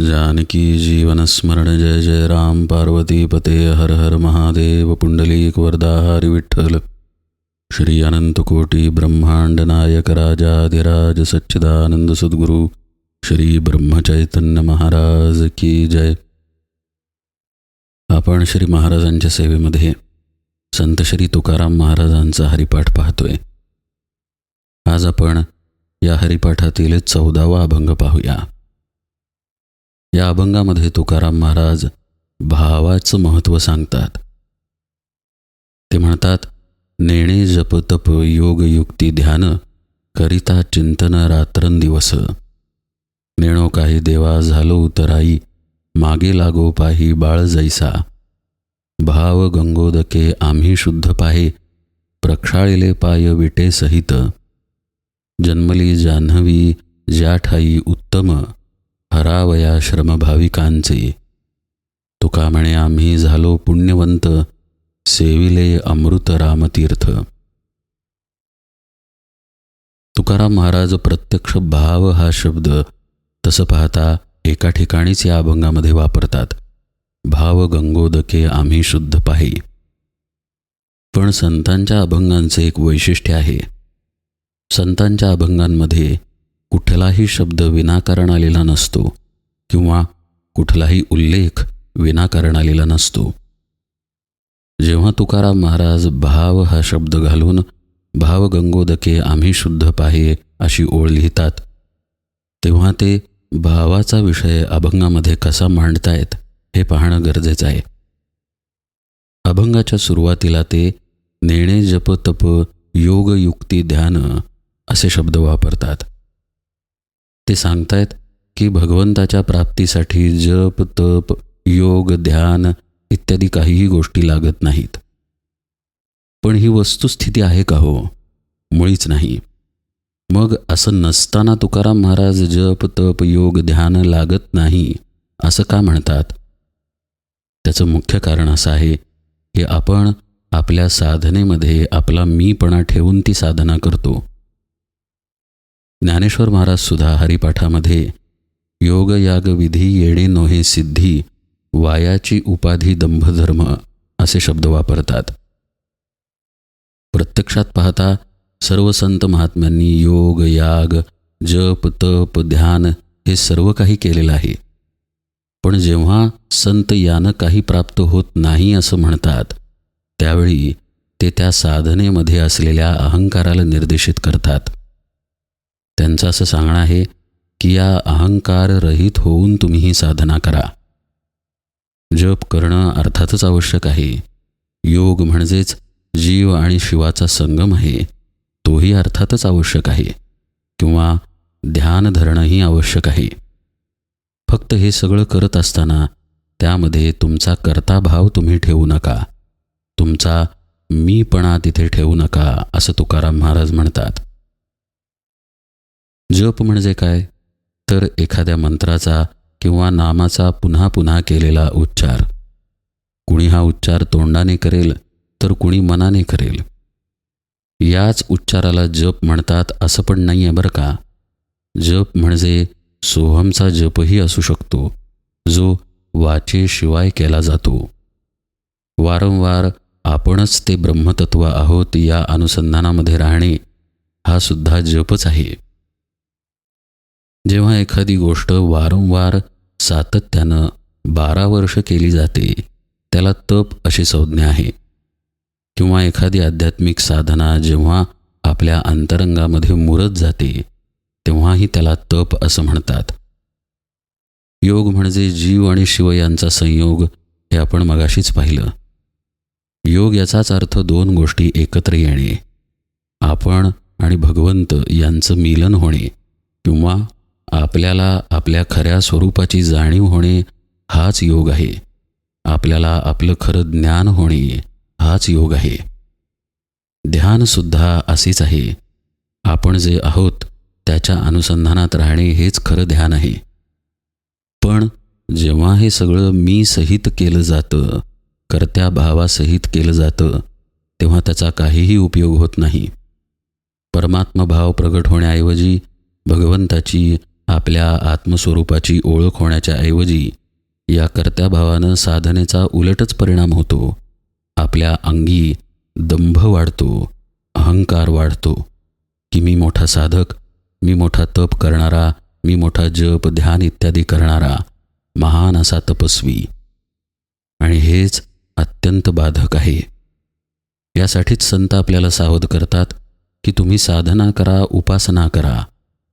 जानकी जीवनस्मरण जय जय राम पार्वती पते हर हर महादेव पुंडलीक वरदा हरी विठ्ठल। श्री अनंतकोटी ब्रह्मांड नायक राजाधिराज सच्चिदानंद सद्गुरू श्री ब्रह्मचैतन्य महाराज की जय। आपण श्री महाराजांच्या सेवेमध्ये संत श्री तुकाराम महाराजांचा हरिपाठ पाहतोय. आज आपण या हरिपाठातील चौदावा अभंग पाहूया. या अभंगामध्ये तुकाराम महाराज भावाचं महत्त्व सांगतात. ते म्हणतात नेणे जप तप योग युक्ती ध्यान करिता चिंतन रात्रंदिवस नेणो काही देवा झालो उतराई मागे लागो पाही बाळ जैसा. भाव गंगोदके आम्ही शुद्ध पाहे प्रक्षाळिले पाय विटे सहित. जन्मली जान्हवी ज्या ठाई उत्तम. हरावया श्रमभाविकांचे. तुका म्हणे आम्ही झालो पुण्यवंत सेविले अमृत रामतीर्थ. तुकाराम महाराज प्रत्यक्ष भाव हा शब्द तसं पाहता एका ठिकाणीच या अभंगामध्ये वापरतात. भाव गंगोदके आम्ही शुद्ध पाही. पण संतांच्या अभंगांचे एक वैशिष्ट्य आहे. संतांच्या अभंगांमध्ये कुठलाही शब्द विनाकारण आलेला नसतो किंवा कुठलाही उल्लेख विनाकारण आलेला नसतो. जेव्हा तुकाराम महाराज भाव हा शब्द घालून भाव गंगोदके आम्ही शुद्ध पाहे अशी ओळ लिहितात तेव्हा ते भावाचा विषय अभंगामध्ये कसा मांडतायत हे पाहणं गरजेचं आहे. अभंगाच्या सुरुवातीला ते नेणे जप तप योग युक्ती ध्यान असे शब्द वापरतात. ते सांगतायत की भगवंताच्या प्राप्तीसाठी जप तप योग ध्यान इत्यादी काहीही गोष्टी लागत नाहीत. पण ही वस्तुस्थिती आहे का हो? मुळीच नाही. मग असं नसताना तुकाराम महाराज जप तप योग ध्यान लागत नाही असं का म्हणतात? त्याचं मुख्य कारण असं आहे की आपण आपल्या साधनेमध्ये आपला मीपणा ठेवून ती साधना करतो. ज्ञानेश्वर महाराज सुद्धा हरिपाठामध्ये योग याग विधी येणे नोहे सिद्धी वायाची उपाधी दंभधर्म असे शब्द वापरतात. प्रत्यक्षात पाहता सर्व संत महात्म्यांनी योग याग जप तप ध्यान हे सर्व काही केलेलं आहे. पण जेव्हा संत यानं काही प्राप्त होत नाही असं म्हणतात त्यावेळी ते त्या साधनेमध्ये असलेल्या अहंकाराला निर्देशित करतात. त्यांचं असं सांगणं आहे की या अहंकार रहित होऊन तुम्ही ही साधना करा. जप करणं अर्थातच आवश्यक आहे. योग म्हणजेच जीव आणि शिवाचा संगम आहे. तोही अर्थातच आवश्यक आहे किंवा ध्यान धरणंही आवश्यक आहे. फक्त हे सगळं करत असताना त्यामध्ये तुमचा कर्ताभाव तुम्ही ठेवू नका. तुमचा मीपणा तिथे ठेवू नका असं तुकाराम महाराज म्हणतात. जप म्हणजे काय? तर एखाद्या मंत्राचा किंवा नामाचा पुन्हा पुन्हा केलेला उच्चार. कुणी हा उच्चार तोंडाने करेल तर कुणी मनाने करेल. याच उच्चाराला जप म्हणतात असं पण नाही आहे बरं का? जप म्हणजे सोहमचा जपही असू शकतो जो वाचेशिवाय केला जातो. वारंवार आपणच ते ब्रह्मतत्व आहोत या अनुसंधानामध्ये राहणे हा सुद्धा जपच आहे. जेव्हा एखादी गोष्ट वारंवार सातत्यानं बारा वर्ष केली जाते त्याला तप अशी संज्ञा आहे. किंवा एखादी आध्यात्मिक साधना जेव्हा आपल्या अंतरंगामध्ये मुरत जाते तेव्हाही त्याला तप असं म्हणतात. योग म्हणजे जीव आणि शिव यांचा संयोग हे आपण मगाशीच पाहिलं. योग याचाच अर्थ दोन गोष्टी एकत्र येणे. आपण आणि भगवंत यांचं मिलन होणे किंवा आपल्याला आपल्या खऱ्या स्वरूपाची जाणीव होणे हाच योग आहे. आपल्याला आपलं खरं ज्ञान होणे हाच योग आहे. ध्यानसुद्धा असेच आहे. आपण जे आहोत त्याच्या अनुसंधानात राहणे हेच खरं ध्यान आहे. पण जेव्हा हे सगळं मी सहित केलं जातं कर्त्या भावासहित केलं जातं तेव्हा त्याचा काहीही उपयोग होत नाही. परमात्मभाव प्रगट होण्याऐवजी भगवंताची आपल्या आत्मस्वरूपाची ओळख होण्याच्या ऐवजी या कर्त्याभावानं साधनेचा उलटच परिणाम होतो. आपल्या अंगी दंभ वाढतो अहंकार वाढतो. की मी मोठा साधक मी मोठा तप करणारा मी मोठा जप ध्यान इत्यादी करणारा महान असा तपस्वी. आणि हेच अत्यंत बाधक आहे. यासाठीच संत आपल्याला सावध करतात की तुम्ही साधना करा उपासना करा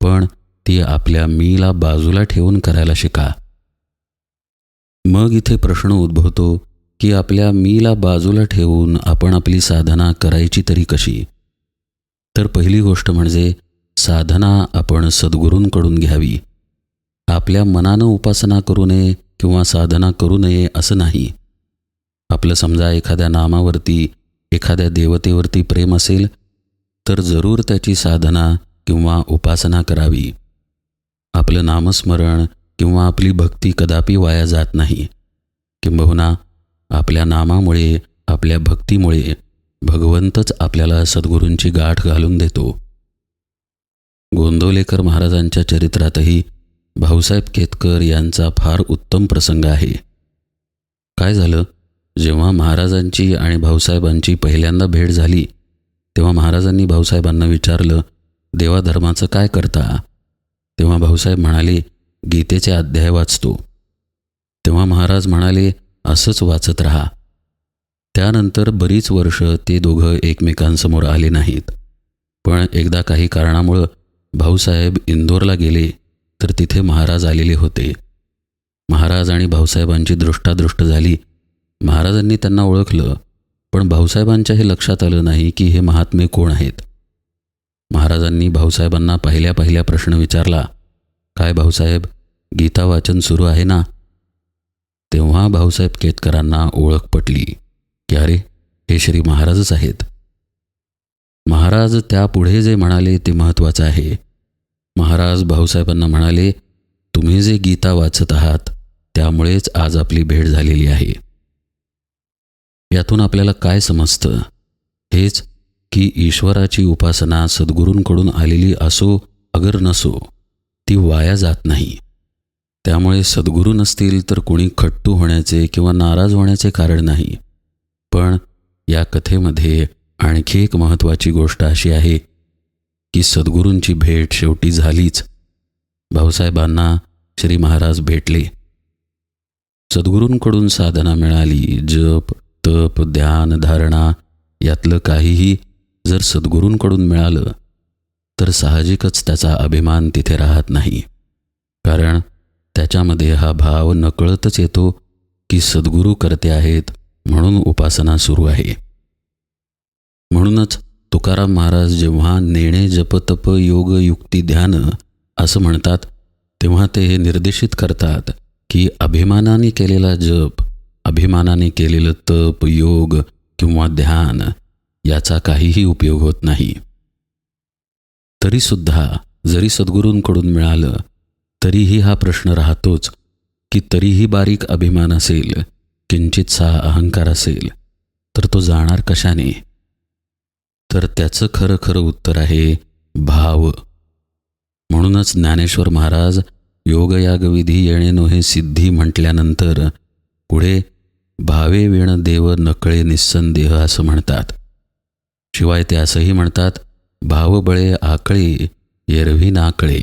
पण ती आपल्या मीला बाजूला ठेवून करायला शिका. मग इथे प्रश्न उद्भवतो की आपल्या मीला बाजूला ठेवून आपण आपली साधना करायची तरी कशी? तर पहिली गोष्ट म्हणजे साधना आपण सद्गुरूंकडून घ्यावी. आपल्या मनानं उपासना करू नये किंवा साधना करू नये असं नाही. आपलं समजा एखाद्या नामावरती एखाद्या देवतेवरती प्रेम असेल तर जरूर त्याची साधना किंवा उपासना करावी. आपलं नामस्मरण किंवा आपली भक्ती कदापि वाया जात नाही. किंबहुना आपल्या नामामुळे आपल्या भक्तीमुळे भगवंतच आपल्याला सद्गुरूंची गाठ घालून देतो. गोंदवलेकर महाराजांच्या चरित्रातही भाऊसाहेब केतकर यांचा फार उत्तम प्रसंग आहे. काय झालं? जेव्हा महाराजांची आणि भाऊसाहेबांची पहिल्यांदा भेट झाली तेव्हा महाराजांनी भाऊसाहेबांना विचारलं देवाधर्माचं काय करता? तेव्हा भाऊसाहेब म्हणाले गीतेचे अध्याय वाचतो. तेव्हा महाराज म्हणाले असंच वाचत राहा. त्यानंतर बरीच वर्ष ते दोघं एकमेकांसमोर आले नाहीत. पण एकदा काही कारणामुळं भाऊसाहेब इंदोरला गेले तर तिथे महाराज आलेले होते. महाराज आणि भाऊसाहेबांची दृष्टादृष्ट झाली. महाराजांनी त्यांना ओळखलं पण भाऊसाहेबांच्या हे लक्षात आलं नाही की हे महात्मे कोण आहेत. महाराजांनी भाऊसाहेबांना पहिल्या पहिल्या प्रश्न विचारला काय भाऊसाहेब गीता वाचन सुरू आहे ना? तेव्हा भाऊसाहेब केतकरांना ओळख पटली की अरे हे श्री महाराजच आहेत. महाराज त्यापुढे जे म्हणाले ते महत्त्वाचं आहे. महाराज भाऊसाहेबांना म्हणाले तुम्ही जे गीता वाचत आहात त्यामुळेच आज आपली भेट झालेली आहे. यातून आपल्याला काय समजतं? हेच की ईश्वराची उपासना सद्गुरूंकडून आलेली असो अगर नसो ती वाया जात नाही. त्यामुळे सद्गुरू नसतील तर कोणी खट्टू होण्याचे किंवा नाराज होण्याचे कारण नाही. पण या कथेमध्ये आणखी एक महत्त्वाची गोष्ट अशी आहे की सद्गुरूंची भेट शेवटी झालीच. भाऊसाहेबांना श्री महाराज भेटले. सद्गुरूंकडून साधना मिळाली जप तप ध्यान धारणा यातलं काहीही जर सद्गुरूंकडून मिळालं तर साहजिकच त्याचा अभिमान तिथे राहत नाही. कारण त्याच्यामध्ये हा भाव नकळतच येतो की सद्गुरू करते आहेत म्हणून उपासना सुरू आहे. म्हणूनच तुकाराम महाराज जेव्हा नेणे जपतप योग युक्ती ध्यान असं म्हणतात तेव्हा ते हे निर्देशित करतात की अभिमानाने केलेला जप अभिमानाने केलेलं तप योग किंवा ध्यान याचा काहीही उपयोग होत नाही. तरीसुद्धा जरी सद्गुरूंकडून मिळालं तरीही हा प्रश्न राहतोच की तरीही बारीक अभिमान असेल किंचितसा अहंकार असेल तर तो जाणार कशाने? तर त्याचं खरं खरं उत्तर आहे भाव. म्हणूनच ज्ञानेश्वर महाराज योगयागविधी येणे नोहे सिद्धी म्हटल्यानंतर पुढे भावे वेण देव नकळे निस्संदेह असं म्हणतात. शिवाय ते असंही म्हणतात भावबळे आकळे एरवी नाकळे.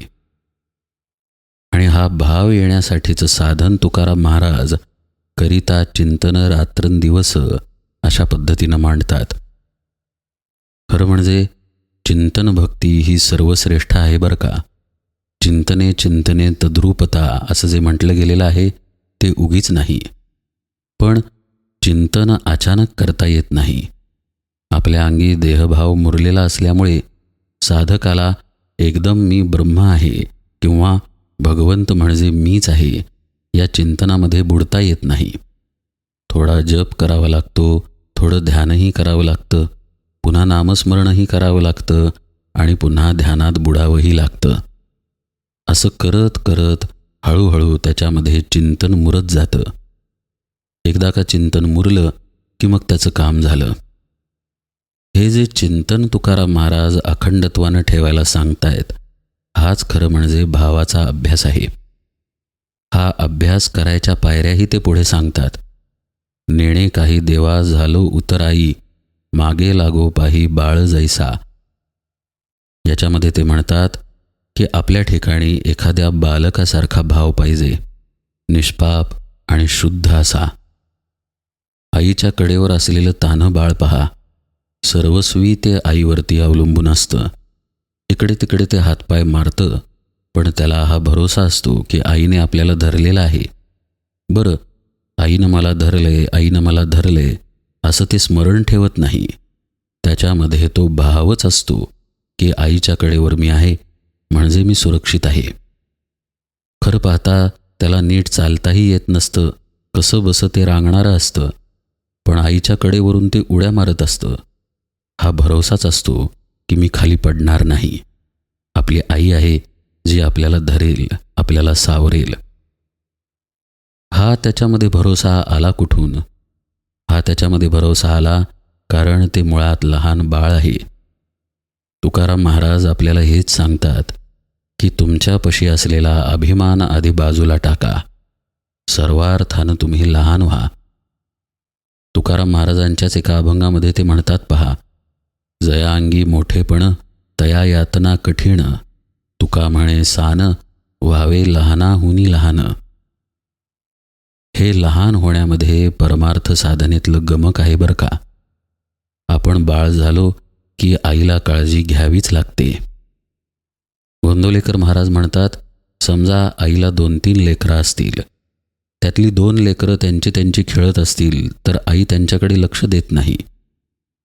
आणि हा भाव येण्यासाठीचं साधन तुकाराम महाराज करिता चिंतन रात्रंदिवस अशा पद्धतीनं मांडतात. खरं म्हणजे चिंतन भक्ती ही सर्वश्रेष्ठ आहे बरं का. चिंतने चिंतने तद्रूपता असं जे म्हटलं गेलेलं आहे ते उगीच नाही. पण चिंतन अचानक करता येत नाही. आपल्या अंगी देहभाव मुरलेला असल्यामुळे साधकाला एकदम मी ब्रह्म आहे किंवा भगवंत म्हणजे मीच आहे या चिंतनामध्ये बुडता येत नाही. थोडा जप करावा लागतो थोडं ध्यानही करावं लागतं पुन्हा नामस्मरणही करावं लागतं आणि पुन्हा ध्यानात बुडावंही लागतं. असं करत करत हळूहळू त्याच्यामध्ये चिंतन मुरत जातं. एकदा का चिंतन मुरलं की मग त्याचं काम झालं. हे जे चिंतन तुकाराम महाराज अखंडत्वानं ठेवायला सांगतायत हाच खरं म्हणजे भावाचा अभ्यास आहे. हा अभ्यास करायच्या पायऱ्याही ते पुढे सांगतात. नेणे काही देवा झालो उतराई मागे लागो पाही बाळ जैसा. याच्यामध्ये ते म्हणतात की आपल्या ठिकाणी एखाद्या बालकासारखा भाव पाहिजे निष्पाप आणि शुद्ध असा. आईच्या कडेवर असलेलं तानं बाळ पहा. सर्वस्वी ते आईवरती अवलंबून असतं. इकडे तिकडे ते हातपाय मारतं पण त्याला हा भरोसा असतो की आईने आपल्याला धरलेला आहे. बरं आईनं मला धरले आईनं मला धरले असं ते स्मरण ठेवत नाही. त्याच्यामध्ये तो भावच असतो की आईच्या कडेवर मी आहे म्हणजे मी सुरक्षित आहे. खरं पाहता त्याला नीट चालताही येत नसतं कसं बसं ते रांगणारं असतं पण आईच्या कडेवरून ते उड्या मारत असतं. हा भरोसाच असतो की मी खाली पडणार नाही. आपली आई आहे जी आपल्याला धरेल आपल्याला सावरेल. हा त्याच्यामध्ये भरोसा आला कुठून? हा त्याच्यामध्ये भरोसा आला कारण ते मुळात लहान बाळ आहे. तुकाराम महाराज आपल्याला हेच सांगतात की तुमच्यापशी असलेला अभिमान आधी बाजूला टाका. सर्वार्थानं तुम्ही लहान व्हा. तुकाराम महाराजांच्याच एका अभंगामध्ये ते म्हणतात पहा जयांगी मोठेपण तया यातना कठीण. तुका म्हणे सान व्हावे लहानाहुनी लहान. हे लहान होण्यामध्ये परमार्थ साधनेतलं गमक आहे बरं का? आपण बाळ झालो की आईला काळजी घ्यावीच लागते. गोंदोलेकर महाराज म्हणतात समजा आईला दोन तीन लेकरं असतील. त्यातली दोन लेकरं त्यांची त्यांची खेळत असतील तर आई त्यांच्याकडे लक्ष देत नाही.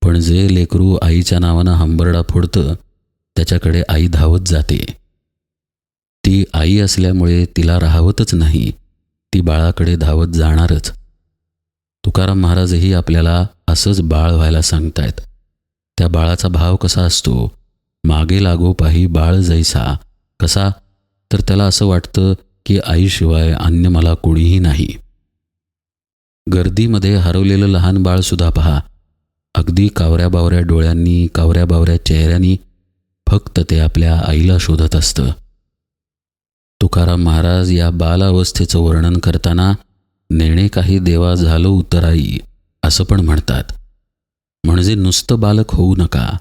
पण जे लेकरू आईच्या नावानं हंबरडा फोडतं त्याच्याकडे आई धावत जाते. ती आई असल्यामुळे तिला राहावतच नाही ती बाळाकडे धावत जाणारच. तुकाराम महाराजही आपल्याला असंच बाळ व्हायला सांगतायत. त्या बाळाचा भाव कसा असतो? मागे लागो पाही बाळ जैसा. कसा? तर त्याला असं वाटतं की आईशिवाय अन्य मला कोणीही नाही. गर्दीमध्ये हरवलेलं लहान बाळसुद्धा पहा. अगदी कावऱ्या बावऱ्या डोळ्यांनी कावऱ्या बावऱ्या चेहऱ्यांनी फक्त ते आपल्या आईला शोधत असतं. तुकाराम महाराज या बालावस्थेचं वर्णन करताना नेणे काही देवा झालो उतराई असं पण म्हणतात. म्हणजे नुसतं बालक होऊ नका.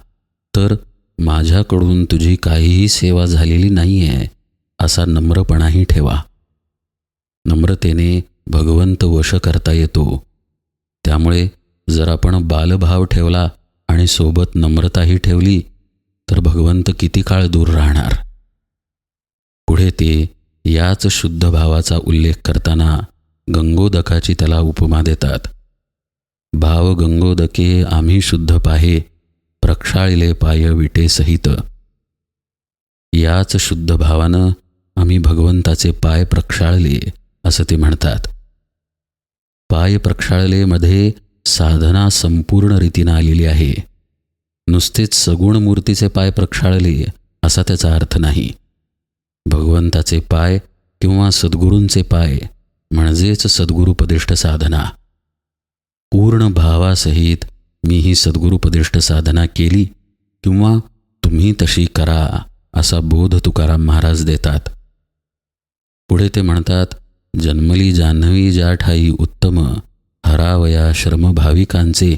तर माझ्याकडून तुझी काहीही सेवा झालेली नाही आहे असा नम्रपणाही ठेवा. नम्रतेने भगवंत वश करता येतो. त्यामुळे जर आपण बालभाव ठेवला आणि सोबत नम्रताही ठेवली तर भगवंत किती काळ दूर राहणार? पुढे ते याच शुद्ध भावाचा उल्लेख करताना गंगोदकाची त्याला उपमा देतात. भाव गंगोदके आम्ही शुद्ध पाहे प्रक्षाळिले पाय विटे सहित. याच शुद्ध भावानं आम्ही भगवंताचे पाय प्रक्षाळले असं ते म्हणतात. पाय प्रक्षाळलेमध्ये साधना संपूर्ण रीतीनं आलेली आहे. नुसतेच सगुण मूर्तीचे पाय प्रक्षाळले असा त्याचा अर्थ नाही. भगवंताचे पाय किंवा सद्गुरूंचे पाय म्हणजेच सद्गुरुपदिष्ट साधना. पूर्ण भावासहित मी ही सद्गुरुपदिष्ट साधना केली किंवा तुम्ही तशी करा असा बोध तुकाराम महाराज देतात. पुढे ते म्हणतात जन्मली जान्हवी ज्या ठाई उत्तम हरावया श्रम भाविकांचे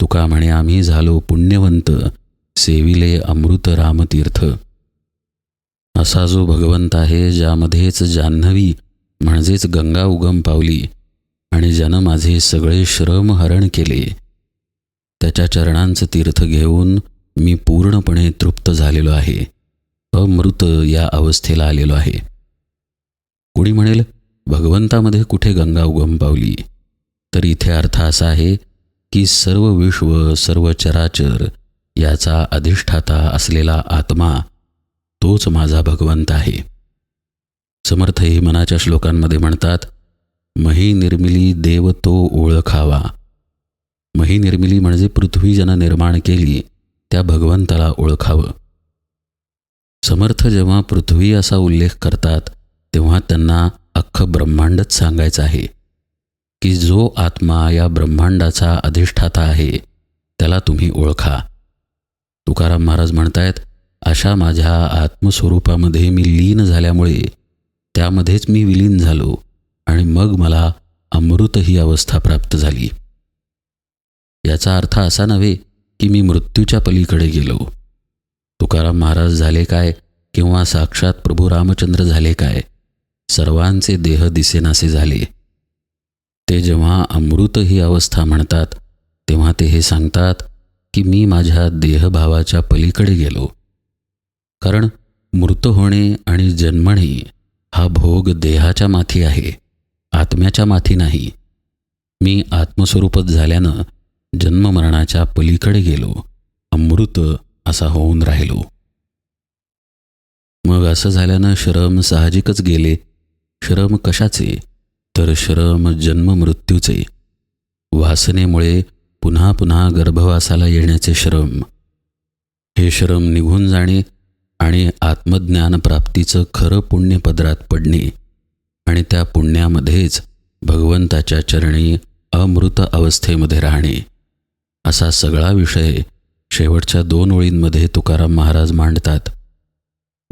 तुका म्हणे आम्ही झालो पुण्यवंत सेविले अमृत रामतीर्थ असा जो भगवंत आहे ज्यामध्येच जान्हवी म्हणजेच गंगा उगम पावली आणि ज्यानं माझे सगळे श्रम हरण केले. त्याच्या चरणांचं तीर्थ घेऊन मी पूर्णपणे तृप्त झालेलो आहे. अमृत या अवस्थेला आलेलो आहे. कुणी म्हणेल भगवंतामध्ये कुठे गंगा उगम पावली? तर इथे अर्थ असा आहे की सर्व विश्व सर्व चराचर याचा अधिष्ठाता असलेला आत्मा तोच माझा भगवंत आहे. समर्थ ही मनाच्या श्लोकांमध्ये म्हणतात मही निर्मिली देव तो ओळखावा. मही निर्मिली म्हणजे पृथ्वी ज्यानं निर्माण केली त्या भगवंताला ओळखावं. समर्थ जेव्हा पृथ्वी असा उल्लेख करतात तेव्हा त्यांना अख्खं ब्रह्मांडच सांगायचं आहे. की जो आत्मा या ब्रह्मांडाचा अधिष्ठाता आहे त्याला तुम्ही ओळखा. तुकाराम महाराज म्हणतायत अशा माझ्या आत्मस्वरूपामध्ये मी लीन झाल्यामुळे त्यामध्येच मी विलीन झालो आणि मग मला अमृत ही अवस्था प्राप्त झाली. याचा अर्थ असा नव्हे की मी मृत्यूच्या पलीकडे गेलो. तुकाराम महाराज झाले काय किंवा साक्षात प्रभू रामचंद्र झाले काय सर्वांचे देह दिसेनासे झाले. ते जेव्हा अमृत ही अवस्था म्हणतात तेव्हा ते हे सांगतात की मी माझ्या देहभावाच्या पलीकडे गेलो. कारण मृत होणे आणि जन्मणे हा भोग देहाच्या माथी आहे आत्म्याच्या माथी नाही. मी आत्मस्वरूपच झाल्यानं जन्ममरणाच्या पलीकडे गेलो अमृत असा होऊन राहिलो. मग असं झाल्यानं श्रम साहजिकच गेले. श्रम कशाचे? तर श्रम जन्म मृत्यूचे. वासनेमुळे पुन्हा पुन्हा गर्भवासाला येण्याचे श्रम. हे श्रम निघून जाणे आणि आत्मज्ञान प्राप्तीचं खरं पुण्य पदरात पडणे आणि त्या पुण्यामध्येच भगवंताच्या चरणी अमृत अवस्थेमध्ये राहणे. असा सगळा विषय शेवटच्या दोन ओळींमध्ये तुकाराम महाराज मांडतात.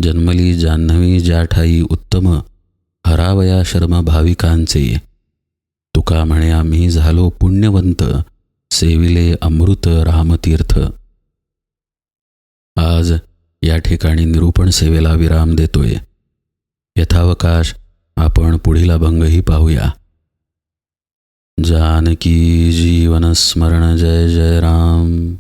जन्मली जान्हवी ज्या ठाई उत्तम हरावया शर्म भाविकांचे. तुका म्हणे आम्ही झालो पुण्यवंत सेविले अमृत रामतीर्थ. आज या ठिकाणी निरूपण सेवेला विराम देतोय. यथावकाश आपण पुढील अभंगही पाहूया. जानकी जीवन स्मरण जय जय राम.